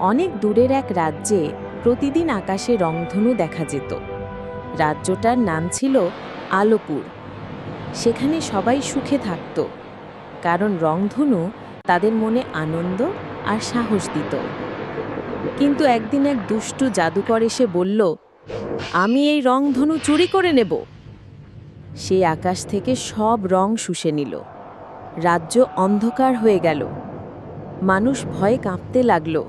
অনেক দূরের এক রাজ্যে প্রতিদিন আকাশে রংধনু দেখা যেত। রাজ্যটার নাম ছিল আলোপুর। সেখানে সবাই সুখে থাকত, কারণ রংধনু তাদের মনে আনন্দ আর সাহস দিত। কিন্তু একদিন এক দুষ্টু জাদুকর এসে বলল, আমি এই রংধনু চুরি করে নেব। সে আকাশ থেকে সব রং শুষে নিল। রাজ্য অন্ধকার হয়ে গেল। মানুষ ভয়ে কাঁপতে লাগল।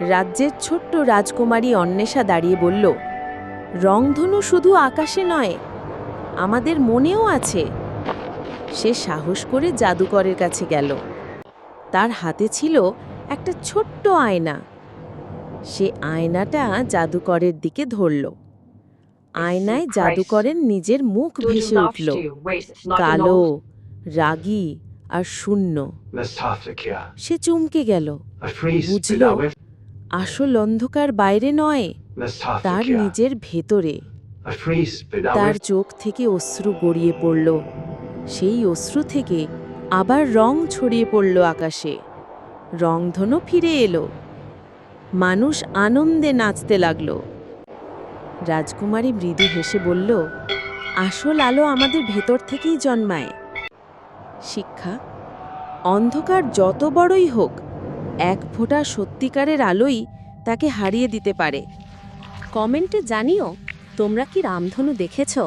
রাজ্যের ছোট্ট রাজকুমারী অন্বেষা দাঁড়িয়ে বলল রংধনু শুধু আকাশে নয় আমাদের মনেও আছে। সে সাহস করে জাদুকরের কাছে গেল। তার হাতে ছিল একটা ছোট্ট আয়না। সে আয়নাটা জাদুকরের দিকে ধরল। আয়নায় জাদুকরের নিজের মুখ ভেসে উঠল। কালো রাগী আর শূন্য। সে চমকে গেল। বুঝলো আসল অন্ধকার বাইরে নয় তার নিজের ভেতরে। তার চোখ থেকে অশ্রু গড়িয়ে পড়ল। সেই অশ্রু থেকে আবার রং ছড়িয়ে পড়ল আকাশে। রংধনু ফিরে এলো। মানুষ আনন্দে নাচতে লাগল। রাজকুমারী মৃদু হেসে বলল আসল আলো আমাদের ভেতর থেকেই জন্মায়। শিক্ষা অন্ধকার যত বড়ই হোক এক ফোঁটা সত্যিকারের আলোই তাকে হারিয়ে দিতে পারে। কমেন্টে জানিও তোমরা কি রামধনু দেখেছ?